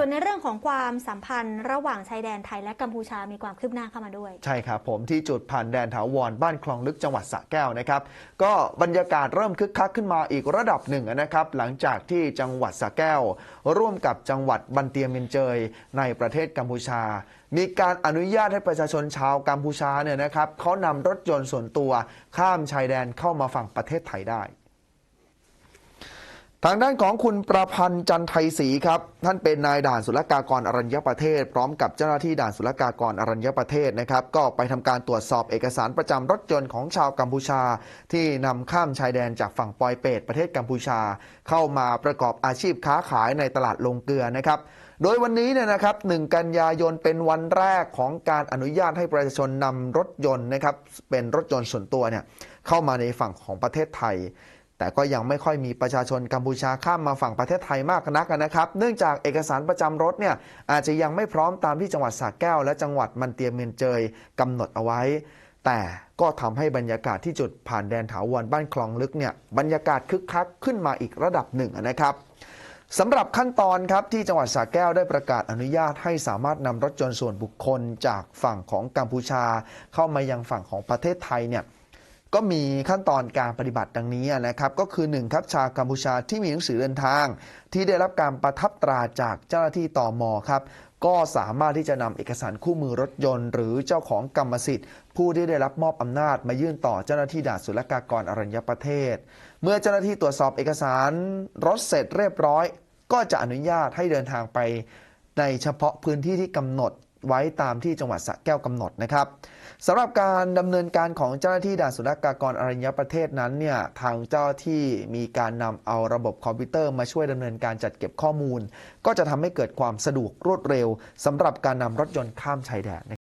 ส่วนในเรื่องของความสัมพันธ์ระหว่างชายแดนไทยและกัมพูชามีความคืบหน้าเข้ามาด้วย ใช่ครับผมที่จุดผ่านแดนถาวรบ้านคลองลึกจังหวัดสระแก้วนะครับ ก็บรรยากาศเริ่มคึกคักขึ้นมาอีกระดับหนึ่งนะครับ หลังจากที่จังหวัดสระแก้ว ร่วมกับจังหวัดบันเตียเมียนเจย ในประเทศกัมพูชา มีการอนุญาตให้ประชาชนชาวกัมพูชาเนี่ยนะครับเขานำรถยนต์ส่วนตัวข้ามชายแดนเข้ามาฝั่งประเทศไทยได้ ทางด้านของคุณประพันธ์จันไทยศรีครับ ท่านเป็นนายด่านศุลกากรอรัญญประเทศ พร้อมกับเจ้าหน้าที่ด่านศุลกากรอรัญญประเทศนะครับ ก็ไปทำการตรวจสอบเอกสารประจำรถยนต์ของชาวกัมพูชา ที่นำข้ามชายแดนจากฝั่งปอยเปตประเทศกัมพูชา เข้ามาประกอบอาชีพค้าขายในตลาดลงเกลือนะครับโดยวันนี้เนี่ยนะครับ 1 กันยายนเป็นวันแรกของการอนุญาตให้ประชาชนนำรถยนต์นะครับ เป็นรถยนต์ส่วนตัวเนี่ยเข้ามาในฝั่งของประเทศไทย แต่ก็ยังไม่ค่อยมีประชาชนกัมพูชาข้ามมาฝั่งประเทศไทยมากนักนะครับ เนื่องจากเอกสารประจำรถเนี่ยอาจจะยังไม่พร้อมตามที่จังหวัดสระแก้ว และจังหวัดมันเตียเมียนเจยกำหนดเอาไว้ แต่ก็ทำให้บรรยากาศที่จุดผ่านแดนถาวรบ้านคลองลึกเนี่ยบรรยากาศคึกคักขึ้นมาอีกระดับหนึ่งนะครับสำหรับขั้นตอนครับที่จังหวัดสระแก้วได้ประกาศอนุญาตให้สามารถนำรถยนต์ส่วนบุคคลจากฝั่งของกัมพูชา เข้ามายังฝั่งของประเทศไทยเนี่ย ก็มีขั้นตอนการปฏิบัติดังนี้นะครับ ก็คือ 1 ครับชาวกัมพูชาที่มีหนังสือเดินทาง ที่ได้รับการประทับตราจากเจ้าหน้าที่ตอมอครับ ก็สามารถที่จะนำเอกสารคู่มือรถยนต์ หรือเจ้าของกรรมสิทธิ์ ผู้ที่ได้รับมอบอำนาจมายื่นต่อเจ้าหน้าที่ด่านศุลกากรอรัญญประเทศ เมื่อเจ้าหน้าที่ตรวจสอบเอกสารรถเสร็จเรียบร้อย ก็จะอนุญาตให้เดินทางไปในเฉพาะพื้นที่ที่กำหนด ไว้ตามที่จังหวัดสระแก้วกำหนดนะครับสำหรับการดำเนินการของเจ้าหน้าที่ด่านศุลกากรอรัญญประเทศนั้นเนี่ยทางเจ้าที่มีการนำเอาระบบคอมพิวเตอร์มาช่วยดำเนินการจัดเก็บข้อมูล ก็จะทำให้เกิดความสะดวกรวดเร็วสำหรับการนำรถยนต์ข้ามชายแดน